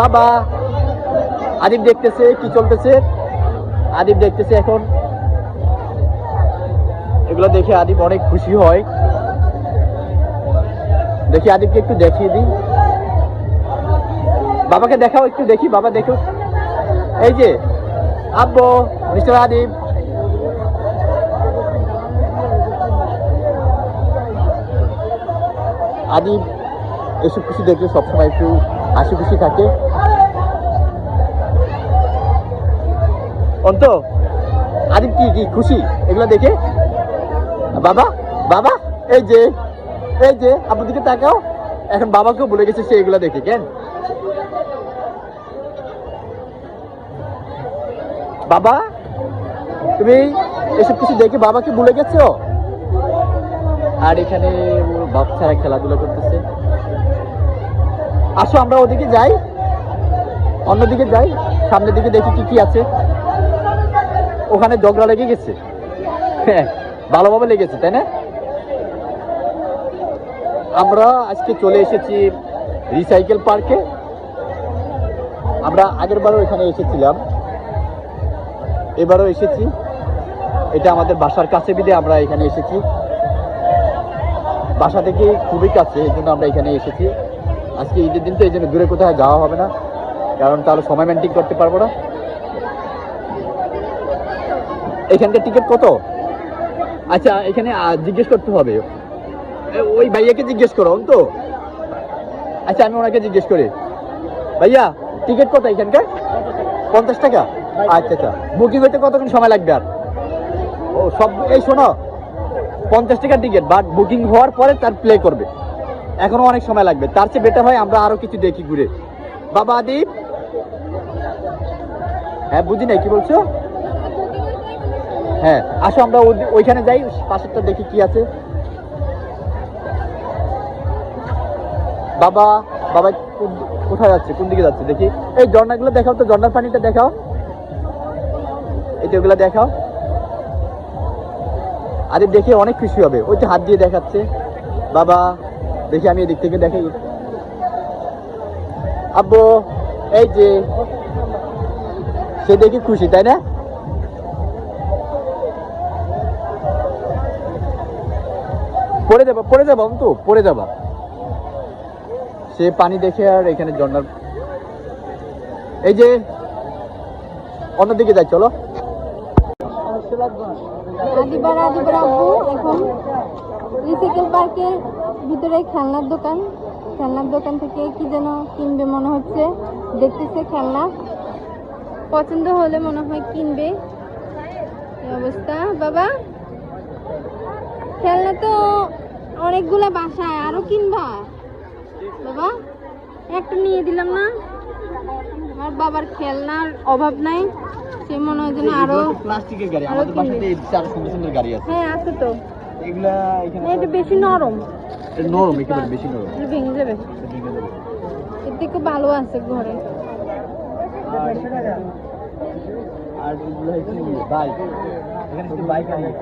বাবা, আদিব দেখতেছে, কি চলতেছে? আদিব দেখতেছে এখন। এগুলো দেখে আদিব অনেক খুশি হয়। দেখি আদিবকে একটু দেখিয়ে দিই। বাবাকে দেখাও, একটু দেখি, বাবা দেখো। এই যে, আব্বু, মিস্টার আদিব। আদিব এসব কিছু দেখলে সবসময় একটু হাসি খুশি থাকে। অন্ত আদিব কি কি, খুশি? এগুলো দেখে? বাবা বাবা, এই যে এই যে, আপনার দিকে তাকাও। এখন বাবাকেও বলে গেছে, সে এগুলো দেখে, কেন? বাবা, তুমি এসব কিছু দেখে বাবাকে ভুলে গেছো? আর এখানে ওর বাচ্চারা খেলাধুলা করতেছে। আসো আমরা ওদিকে যাই। অন্যদিকে যাই, সামনের দিকে দেখি কি কি আছে। ওখানে ঝগড়া লেগে গেছে। হ্যাঁ ভালোভাবে লেগেছে, তাই না? আমরা আজকে চলে এসেছি রিসাইকেল পার্কে। আমরা আগের বারও এখানে এসেছিলাম। এবারও এসেছি। এটা আমাদের বাসার কাছে বিদে আমরা এখানে এসেছি। বাসা থেকে খুবই কাছে, এই জন্য আমরা এখানে এসেছি। আজকে ঈদের দিন তো এই জন্য দূরে কোথায় যাওয়া হবে না। কারণ তাহলে সময় মেনটেন করতে পারব না। এখানকার টিকিট কত? আচ্ছা এখানে জিজ্ঞেস করতে হবে। ওই ভাইয়াকে জিজ্ঞেস করো তো আচ্ছা আমি ওনাকে জিজ্ঞেস করি। ভাইয়া টিকিট কত এখানকার? পঞ্চাশ টাকা? আচ্ছা আচ্ছা। বুকিং হইতে কতক্ষণ সময় লাগবে আর? ও, সব, এই শোনো, পঞ্চাশ টাকার টিকিট বাট বুকিং হওয়ার পরে তার প্লে করবে। এখনও অনেক সময় লাগবে। তার চেয়ে বেটার হয় আমরা আরও কিছু দেখি ঘুরে। বাবা আদিপ হ্যাঁ বুঝি নাই, কি বলছো? হ্যাঁ আসো আমরা ওই- ওইখানে যাই, পাশেরটা দেখি কি আছে। বাবা বাবা কোথায় যাচ্ছে, কোন দিকে যাচ্ছে, দেখি। এই ঝর্ণাগুলো দেখাও তো, ঝর্ণার পানিটা দেখাও। এটা ওগুলো দেখাও। আরে দেখে অনেক খুশি হবে। ওই তো হাত দিয়ে দেখাচ্ছে। বাবা দেখি, আমি এদিক থেকে দেখাই আব্বু, এই যে, সে দেখে খুশি, তাই না? পড়ে যাবা পড়ে যাবা তো পড়ে যাবা। সে পানি দেখে আর এখানে ঝর্ণার এই যে, অন্যদিকে যাই, চলো। রিসাইকেল পার্কের ভিতরে খেলনার দোকান। খেলনার দোকান থেকে কি যেন কিনবে মনে হচ্ছে। দেখতেছে খেলনা। পছন্দ হলে মনে হয় কিনবে। অবস্থা। বাবা খেলনা তো অনেকগুলো বাসায় আরও কিনবা। বাবা একটা নিয়ে দিলাম না। আমার বাবার খেলনার অভাব নাই। সে মনে হয় যেন আরও প্লাস্টিকের গাড়ি আমাদের বাসাতে চার সুন্দর সুন্দর গাড়ি আছে। হ্যাঁ আছে তো। এগুলা এখানে এটা বেশি নরম। এটা নরম একেবারে বেশি নরম। এটা ভেঙে যাবে। ভেঙে যাবে। এর থেকে ভালো আছে ঘরে। আর বাইক। এখানে বাইক আছে